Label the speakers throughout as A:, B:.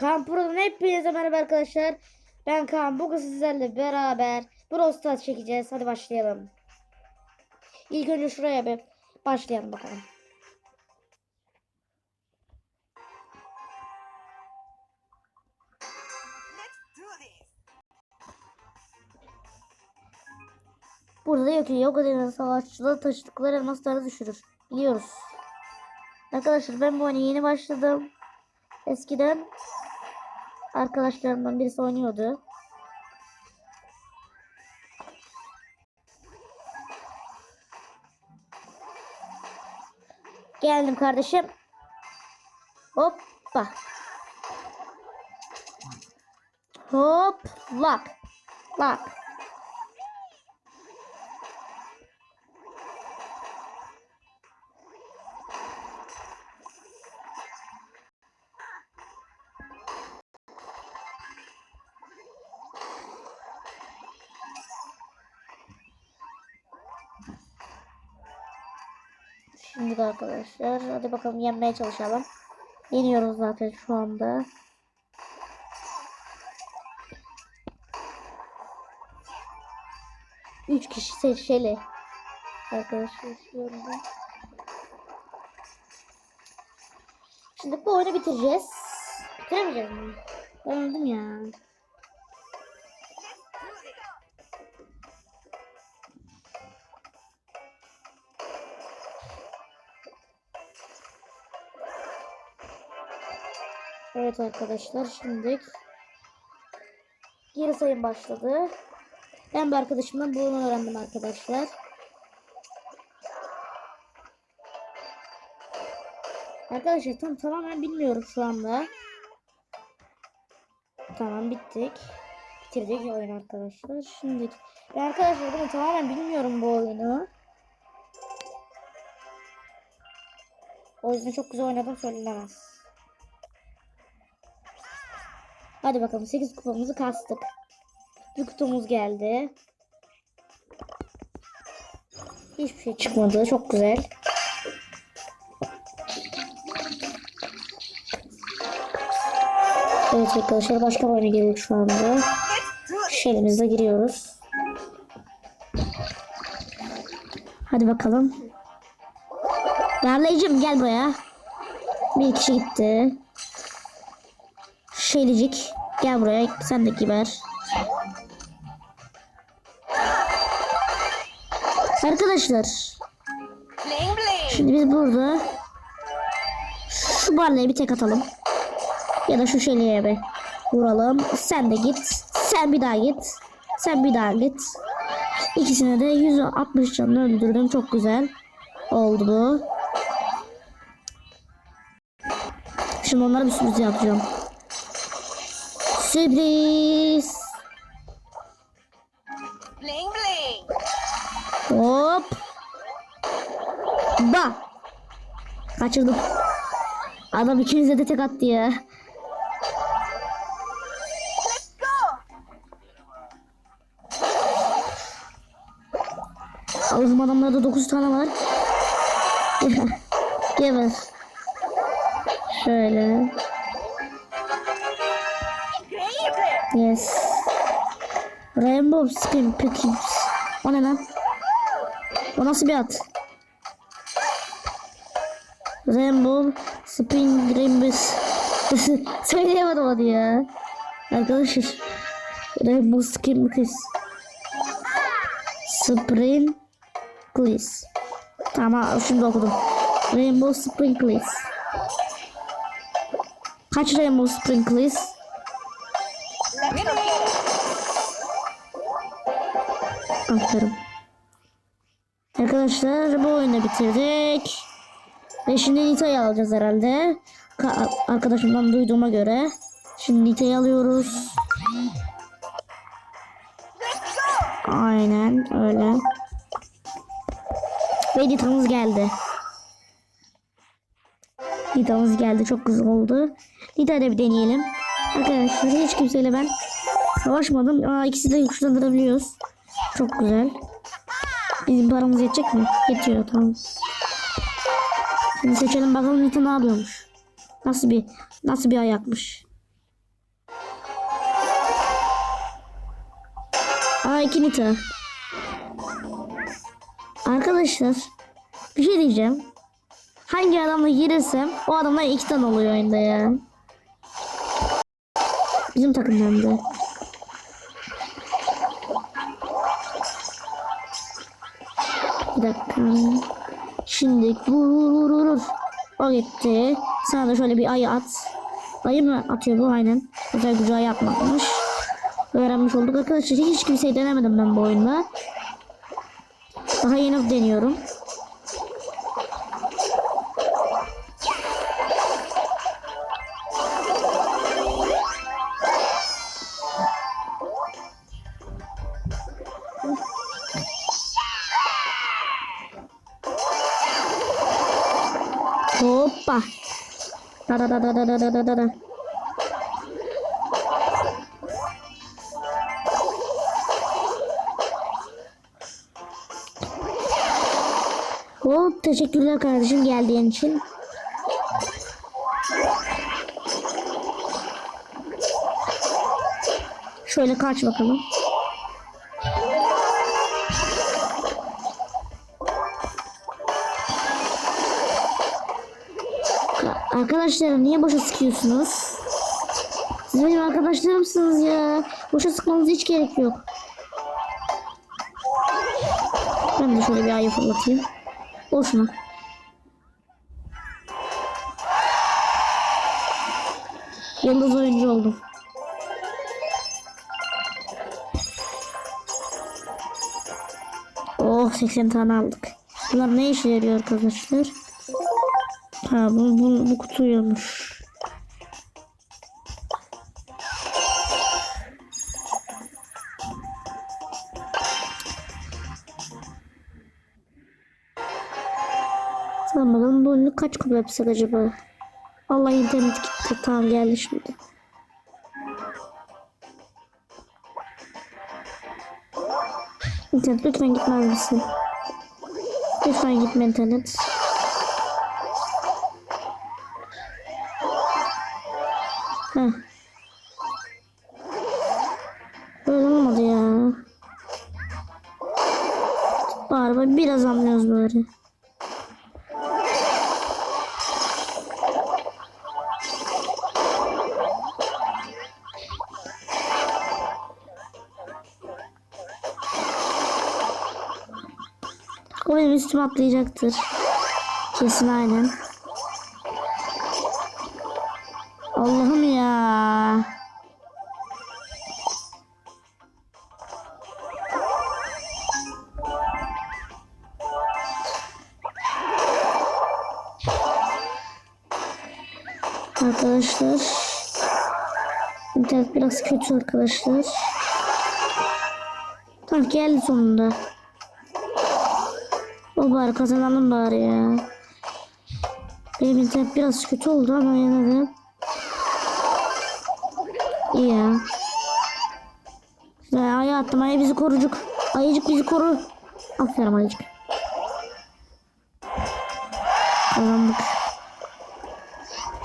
A: Kaan Pro'dan hepinize merhaba arkadaşlar. Ben Kaan. Bugün sizlerle beraber Brawl Stars çekeceğiz. Hadi başlayalım. İlk önce şuraya bir başlayalım bakalım. Burada diyor ki yok denen savaşçılar taşıdıkları elmasları düşürür. Biliyoruz. Arkadaşlar ben bu oyuna yeni başladım. Eskiden arkadaşlarımdan birisi oynuyordu. Geldim kardeşim. Hoppa. Hop. Lak. Lak. Arkadaşlar hadi bakalım yenmeye çalışalım. Yeniyoruz zaten şu anda. Üç kişi seçeli. Arkadaşlar. Şimdi bu oyunu bitireceğiz. Bitiremeyeceğiz mi? Ben öldüm ya. Evet arkadaşlar şimdi geri sayım başladı. Ben bir arkadaşımdan bunu öğrendim arkadaşlar. Arkadaşlar tam tamamen bilmiyorum şu anda. Tamam bittik. Bitirdik oyun arkadaşlar. Şimdi ben arkadaşlar bunu tamamen bilmiyorum bu oyunu. O yüzden çok güzel oynadım söylenemez. Hadi bakalım 8 kupamızı kastık. Bir kutumuz geldi. Hiçbir şey çıkmadı. Çok güzel. Evet arkadaşlar başka bir oyuna girdik şu anda. Şelimizde giriyoruz. Hadi bakalım. Darlayıcım gel buraya. Bir kişi gitti. Şeylicik. Gel buraya. Sen de geber. Arkadaşlar. Şimdi biz burada şu barlaya bir tek atalım. Ya da şu şeyliğe bir vuralım. Sen de git. Sen bir daha git. Sen bir daha git. İkisine de 160 canını öldürdüm. Çok güzel oldu bu. Şimdi onlara bir sürpriz yapacağım. Sürpriz.
B: Bling bling.
A: Hop. Ba. Kaçırdım. Adam ikimize de tek attı ya. Zaman adamlarda 9 tane var. Geber. Şöyle. Rainbow Skin Pickings. O ne lan? O nasıl bir at? Rainbow Spring Rainbow Söyleyemedim onu ya. Arkadaşlar. Rainbow Skin Pickings. Spring Gliss. Tamam şimdi okudum. Rainbow Sprinkles. Kaç Rainbow Sprinkles?
B: Let's
A: Aferin. Arkadaşlar bu oyunu bitirdik. Ve şimdi Nita'yı alacağız herhalde. Ka- arkadaşımdan duyduğuma göre. Şimdi Nita'yı alıyoruz. Aynen öyle. Ve Nita'mız geldi. Nita'mız geldi. Çok güzel oldu. Nita'yı bir deneyelim. Arkadaşlar hiç kimseyle ben savaşmadım. Aa, ikisi de güçlendirebiliyoruz. Çok güzel. Bizim paramız yetecek mi? Yetiyor tamam. Şimdi seçelim bakalım Nita ne yapıyormuş. Nasıl bir nasıl bir ayakmış. Aa iki nita. Arkadaşlar bir şey diyeceğim. Hangi adamla girirsem o adamla iki tane oluyor oyunda ya. Bizim takımdan da. Vur. O gitti. Sana da şöyle bir ayı at. Ayı mı atıyor bu aynen. Özel gücü ayı atmakmış. Öğrenmiş olduk arkadaşlar. Hiç kimseyi denemedim ben bu oyunda. Daha yeni deniyorum. da da da da da da da da. Hop teşekkürler kardeşim geldiğin için. Şöyle kaç bakalım. Arkadaşlar niye boşa sıkıyorsunuz? Siz benim arkadaşlarımsınız ya. Boşa sıkmanıza hiç gerek yok. Ben de şöyle bir ayı fırlatayım. Boşuna. Yıldız oyuncu oldum. Oh 80 tane aldık. Bunlar ne işe yarıyor arkadaşlar? Ha bu, bu, bu kutuymuş. Bakalım bu oyunu kaç kupa yapsak acaba? Allah internet gitti. Tamam geldi şimdi. İnternet lütfen gitmez misin? Lütfen gitme internet. Üstüme atlayacaktır. Kesin aynen. Allah'ım ya. Arkadaşlar. İnternet biraz kötü arkadaşlar. Tamam geldi sonunda. O bari kazanalım bari ya. Benim internet biraz kötü oldu ama yine de. İyi ya. Güzel ayı attım. Ayı bizi korucuk. Ayıcık bizi koru. Aferin ayıcık. Kazandık.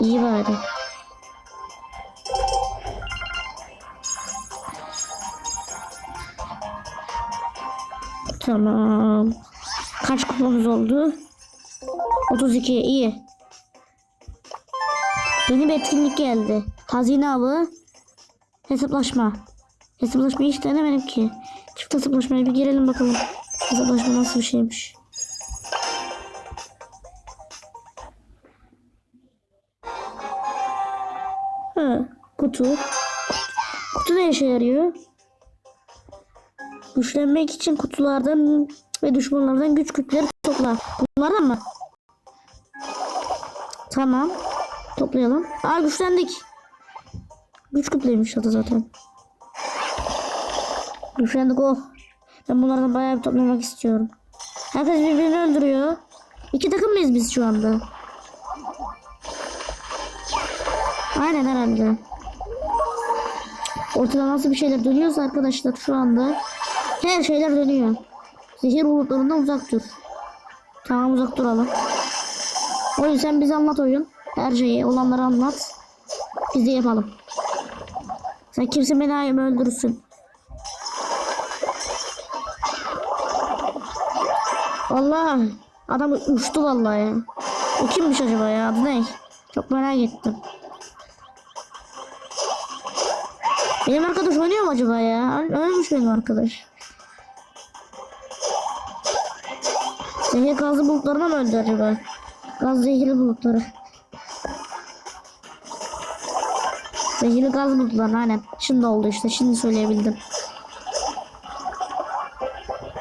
A: İyi bari. Tamam. Kaç kupamız oldu? 32 iyi. Yeni bir etkinlik geldi. Hazine avı. Hesaplaşma. Hesaplaşmayı hiç denemedim ki. Çift hesaplaşmaya bir girelim bakalım. Hesaplaşma nasıl bir şeymiş. Ha, kutu. Kutu ne işe yarıyor? Güçlenmek için kutulardan ve düşmanlardan güç kütleri topla. Bunlardan mı? Tamam. Toplayalım. Aa güçlendik. Güç kütleymiş adı zaten. Güçlendik oh. Ben bunlardan bayağı bir toplamak istiyorum. Herkes birbirini öldürüyor. İki takım mıyız biz şu anda? Aynen herhalde. Ortada nasıl bir şeyler dönüyorsa arkadaşlar şu anda her şeyler dönüyor. Zehir bulutlarından uzak dur. Tamam uzak duralım. O yüzden bize anlat oyun. Her şeyi olanları anlat. Biz de yapalım. Sen kimse beni öldürürsün. Allah adam uçtu vallahi. O kimmiş acaba ya adı ne? Çok merak ettim. Benim arkadaş oynuyor mu acaba ya? Ölmüş benim arkadaş. Zehir gazlı bulutlarına mı öldü acaba? Gaz zehirli bulutları. Zehirli gaz bulutları aynen. Şimdi oldu işte. Şimdi söyleyebildim.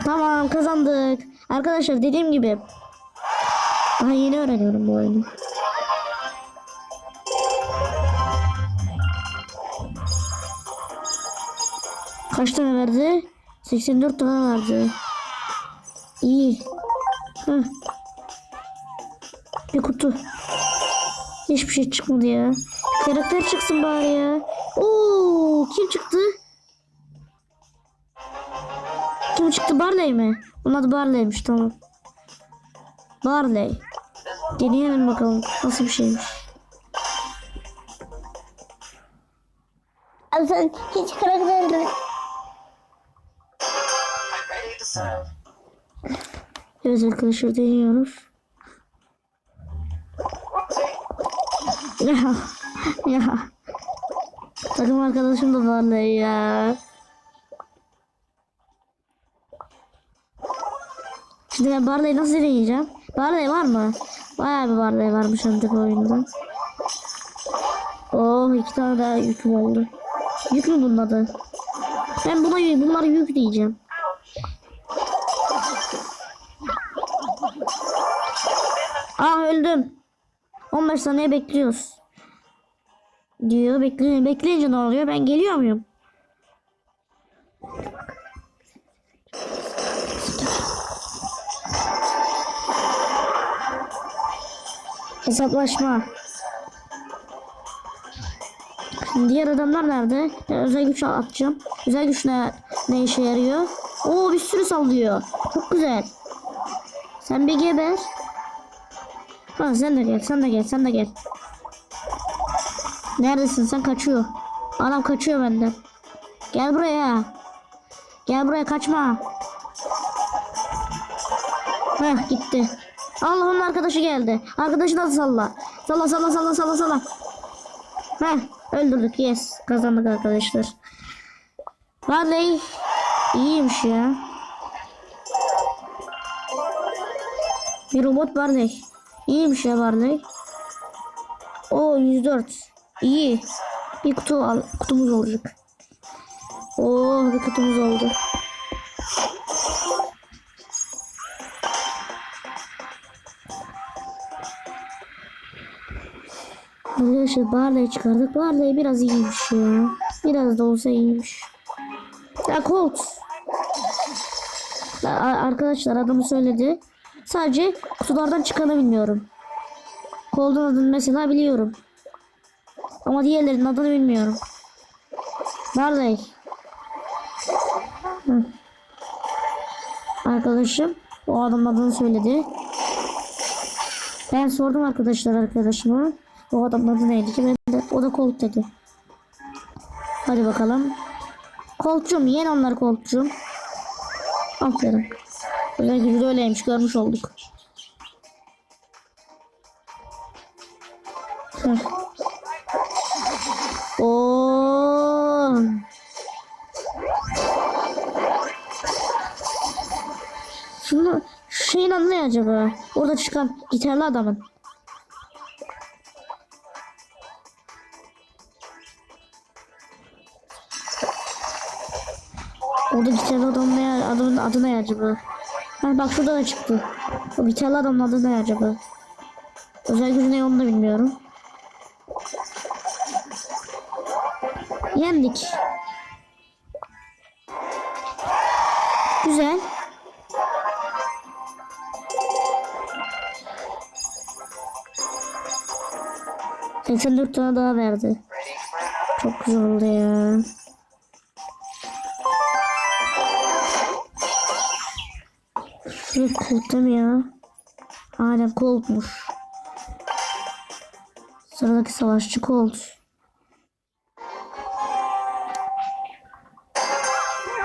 A: Tamam kazandık. Arkadaşlar dediğim gibi. Daha yeni öğreniyorum bu oyunu. Kaç tane verdi? 84 tane verdi. İyi. Heh. Bir kutu. Hiçbir şey çıkmadı ya. Karakter çıksın bari ya. Oo, kim çıktı? Kim çıktı? Barley mi? Onun adı Barley'miş tamam. Barley. Deneyelim bakalım nasıl bir şeymiş.
C: Abi sen hiç karakterleri
A: Evet arkadaşlar deniyoruz. Ya ya. Takım arkadaşım da Barley ya. Şimdi ben Barley'i nasıl deneyeceğim? Barley var mı? Bayağı bir Barley varmış bu oyunda. Oh iki tane daha yüküm oldu. Yük mü bunun adı? Ben buna bunlar yük diyeceğim. Ah öldüm. 15 saniye bekliyoruz. Diyor bekleyin. Bekleyince ne oluyor? Ben geliyor muyum? Hesaplaşma. Diğer adamlar nerede? Ben özel güç atacağım. Özel güç ne, ne işe yarıyor? Oo bir sürü sallıyor. Çok güzel. Sen bir geber. Ha sen de gel, sen de gel, sen de gel. Neredesin sen kaçıyor. Adam kaçıyor benden. Gel buraya. Gel buraya kaçma. Heh gitti. Allah'ın arkadaşı geldi. Arkadaşı da salla. Salla salla salla salla salla. Heh öldürdük yes. Kazandık arkadaşlar. Vallahi iyiymiş ya. Bir robot Barley. İyiymiş ya Barley. O 104. İyi. Bir kutu al, kutumuz olacak. Oo bir kutumuz oldu. Arkadaşlar Barley çıkardık. Barley biraz iyiymiş ya. Biraz da olsa iyiymiş. Ya Colt. Arkadaşlar adamı söyledi. Sadece kutulardan çıkanı bilmiyorum. Colt'un adını mesela biliyorum. Ama diğerlerinin adını bilmiyorum. Hı. Arkadaşım o adamın adını söyledi. Ben sordum arkadaşlar arkadaşıma. O adamın adı neydi ki? Ben de, o da Colt dedi. Hadi bakalım. Colt'cum yen onları Colt'cum. Aferin. Özel gücü de öyleymiş görmüş olduk. Oo. Şunu şu şeyin adı ne acaba? Orada çıkan gitarlı adamın. Orada gitarlı adamın ne adamın adı ne acaba? Ha bak şurada da çıktı. O gitarlı adamın adı ne acaba? Özel gücü ne onu da bilmiyorum. Yendik. Güzel. Seksen dört tane daha verdi. Çok güzel oldu ya. Değil mi ya? Aynen Colt'muş. Sıradaki savaşçı Colt.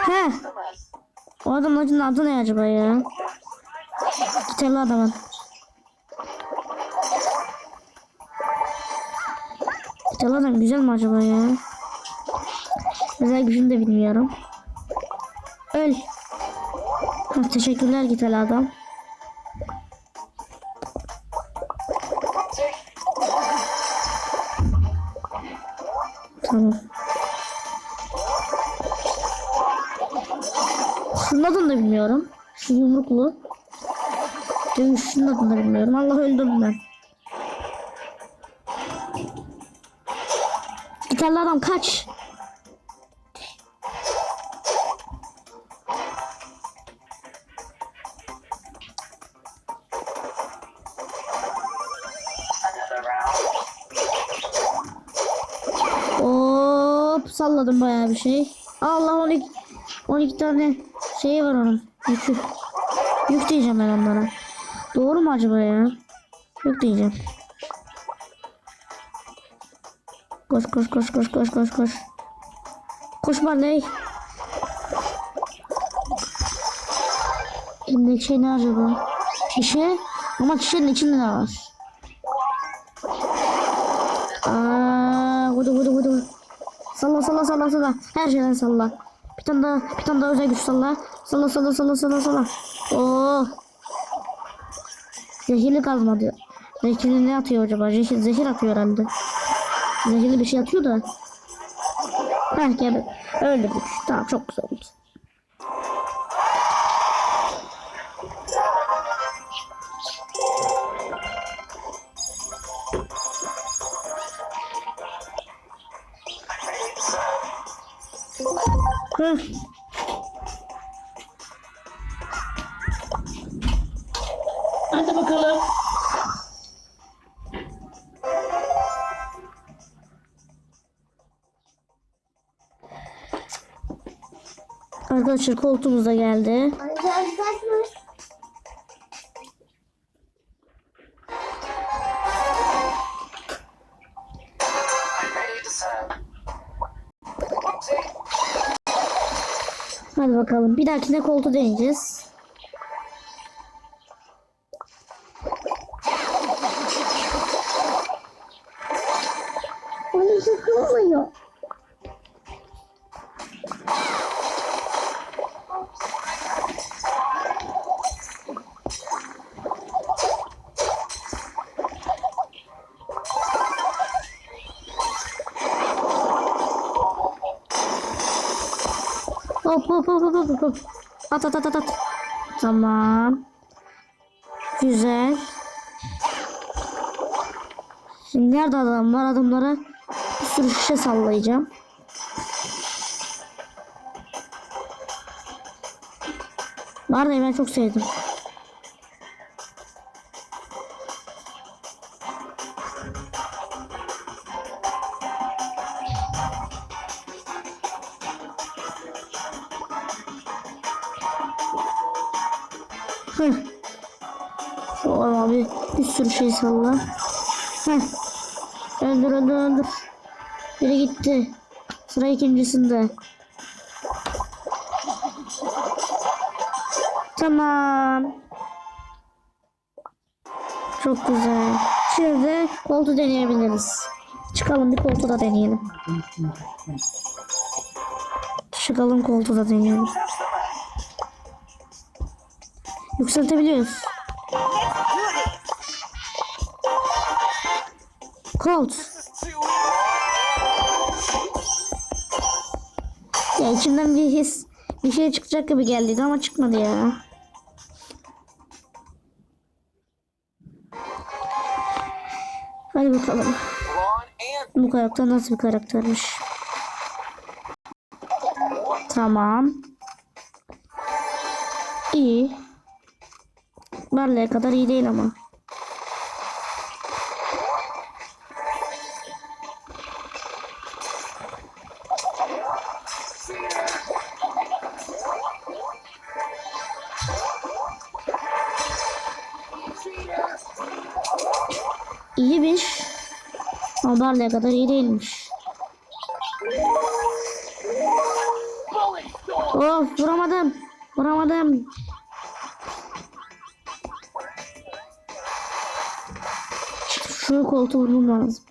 A: He. O adamın adı ne acaba ya? Gitarlı adamın. Gitarlı adam güzel mi acaba ya? Özel gücünü de bilmiyorum. Öl. Teşekkürler gitarlı adam. Tamam. Şunun adını da bilmiyorum. Şu yumruklu. Dövüşçünün adını da bilmiyorum. Allah öldürdüm ben. Gitarlı adam kaç. Salladım bayağı bir şey. Allah 12 12 tane şey var onun. Yükü. Yük diyeceğim ben onlara. Doğru mu acaba ya? Yük diyeceğim. Koş koş koş koş koş koş koş. Koş Barley. Elimdeki şey ne acaba? Şişe. Ama şişenin içinde ne var? Aa, vudu vudu vudu. Salla salla salla salla. Her şeyden salla. Bir tane daha, bir tane daha özel güç salla. Salla salla salla salla salla. Oo. Zehirli kazma diyor. Zehirli ne atıyor acaba? Zehir, zehir atıyor herhalde. Zehirli bir şey atıyor da. Heh gel. Öldürdük. Tamam çok güzel oldu. Hıh.
C: Hadi bakalım.
A: Arkadaşlar koltuğumuz da geldi. Hadi bakalım. Bir dahakine koltuğu deneyeceğiz. Hop hop. At at at at at. Tamam. Güzel. Şimdi nerede adam var? Adamlara bir sürü şişe sallayacağım. Ya ben çok sevdim. Salla. Heh. Öldür öldür öldür. Biri gitti. Sıra ikincisinde. Tamam. Çok güzel. Şimdi koltuğu deneyebiliriz. Çıkalım bir koltuğu da deneyelim. Çıkalım koltuğu da deneyelim. Yükseltebiliyoruz. Colt. Ya içimden bir his bir şey çıkacak gibi geldi ama çıkmadı ya. Hadi bakalım. Bu karakter nasıl bir karaktermiş? Tamam. İyi. Barley'e kadar iyi değil ama. İyiymiş. Ama Barley'e kadar iyi değilmiş. Of vuramadım. Vuramadım. Şu koltuğu vurmam lazım.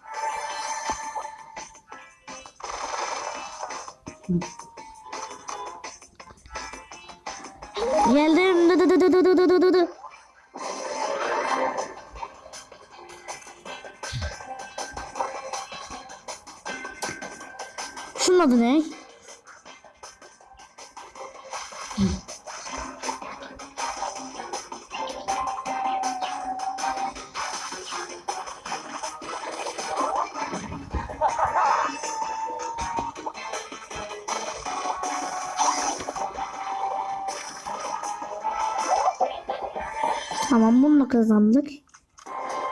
A: Tamam bununla kazandık.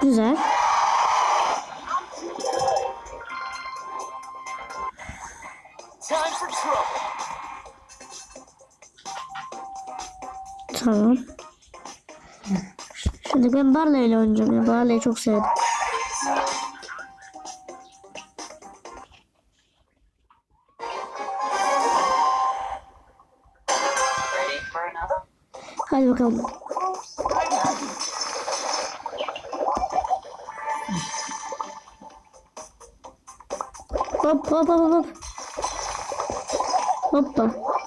A: Güzel. Tamam. Şimdi ben Barley ile oynayacağım ya. Barley'i çok sevdim. Hadi bakalım. Hop hop hop hop. Hoppa.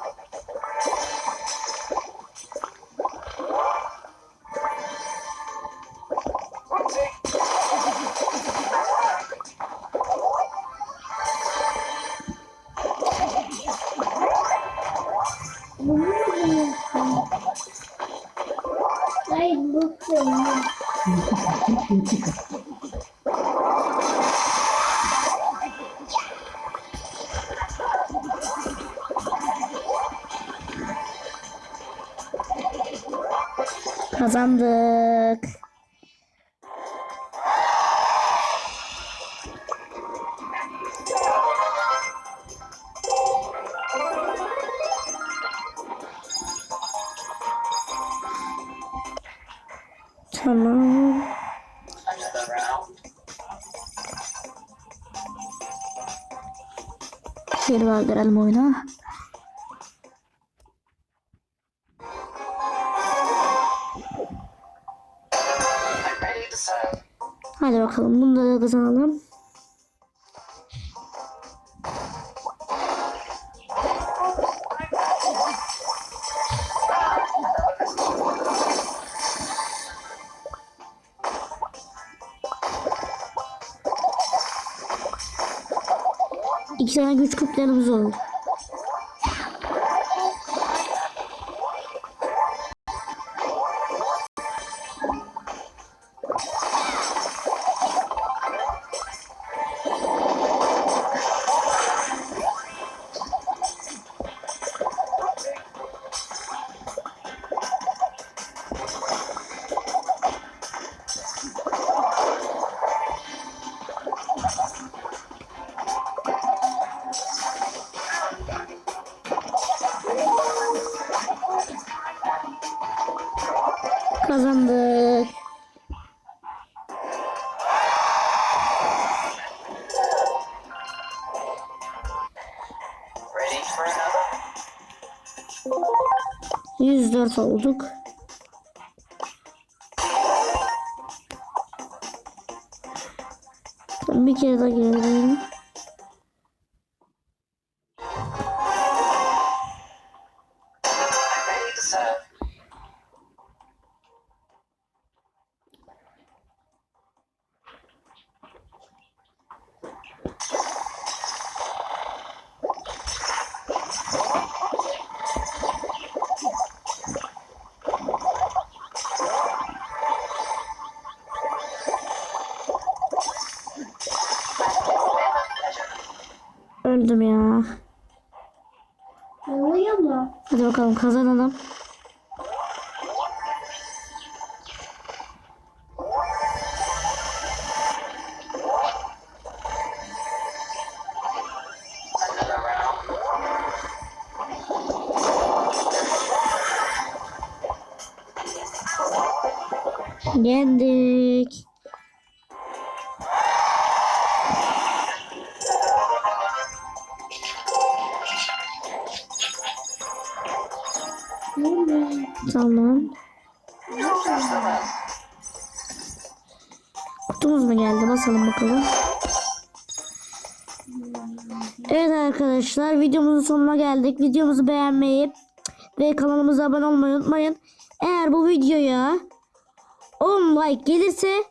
A: kazandık. Tamam. Geri
B: vardıralım oyuna.
A: Hadi bakalım bunu da kazanalım. İki tane güç küplerimiz oldu. 104 olduk. Bir kere daha girelim. Yendik. Tamam. Kutumuz mu geldi? Basalım bakalım. Evet arkadaşlar videomuzun sonuna geldik. Videomuzu beğenmeyi ve kanalımıza abone olmayı unutmayın. Eğer bu videoya 10 like gelirse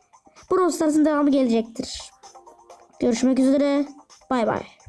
A: Brawl Stars'ın devamı gelecektir. Görüşmek üzere. Bay bay.